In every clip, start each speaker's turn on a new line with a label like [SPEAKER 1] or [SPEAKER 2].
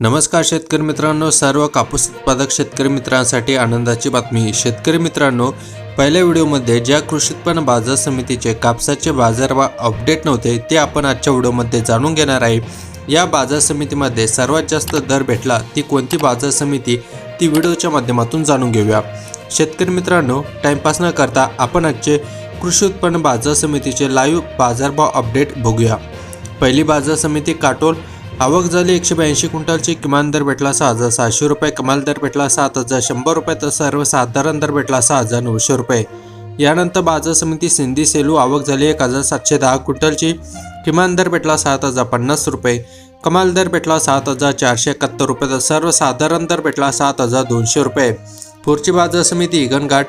[SPEAKER 1] नमस्कार शेतकरी मित्रांनो सर्व कापूस उत्पादक शेतकरी मित्रांसाठी आनंदाची बातमी. शेतकरी मित्रांनो पहिल्या व्हिडिओमध्ये ज्या कृषी उत्पन्न बाजार समितीचे कापसाचे बाजारभाव अपडेट नव्हते ते आपण आजच्या व्हिडिओमध्ये जाणून घेणार आहे. या बाजार समितीमध्ये सर्वात जास्त दर भेटला ती कोणती बाजार समिती ती व्हिडिओच्या माध्यमातून जाणून घेऊया. शेतकरी मित्रांनो टाइमपास न करता आपण आजचे कृषी उत्पन्न बाजार समितीचे लाईव्ह बाजारभाव अपडेट बघूया. पहिली बाजार समिती काटोल आवक झाली एकशे ब्याऐंशी क्विंटलची किमान दर भेटला सहा हजार सहाशे रुपये कमाल दर भेटला सात हजार शंभर रुपये तर सर्वसाधारण दर भेटला सहा हजार नऊशे रुपये. यानंतर बाजार समिती सिंधी सेलू आवक झाली एक हजार सातशे दहा क्विंटलची किमान दर भेटला सात हजार पन्नास रुपये कमाल दर भेटला सात हजार चारशे एकाहत्तर रुपये तर सर्वसाधारण दर भेटला सात हजार दोनशे रुपये. पुढची बाजार समिती हिगणघाट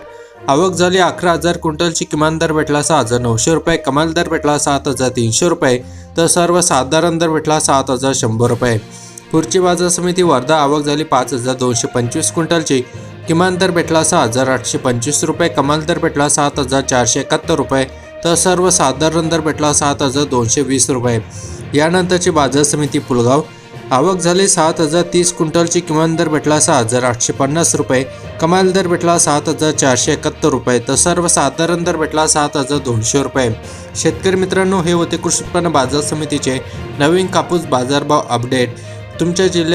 [SPEAKER 1] आवक झाली अकरा हजार क्विंटलची किमान दर भेटला सहा हजार नऊशे रुपये कमाल दर भेटला सात हजार तीनशे रुपये तर सर्वसाधारण दर भेटला सात हजार शंभर रुपये. पुढची बाजार समिती वर्धा आवक झाली पाच हजार दोनशे पंचवीस क्विंटलची किमान दर भेटला सहा हजार आठशे पंचवीस रुपये कमाल दर भेटला सात हजार चारशे एकाहत्तर रुपये तर सर्वसाधारण दर भेटला सात हजार दोनशे वीस रुपये. यानंतरची बाजार समिती पुलगाव आवक झाली सात हजार तीस क्विंटलची किमान दर भेटला सहा हजार आठशे पन्नास रुपये. कमाल दर भेटला सात हजार चारशे एकाहत्तर रुपये. तर सर्वसाधारण दर भेटला सात हजार दोनशे रुपये. शेतकरी मित्रांनो हे होते कृषी उत्पन्न बाजार समितीचे नवीन कापूस बाजारभाव अपडेट. तुमच्या जिल्ह्यात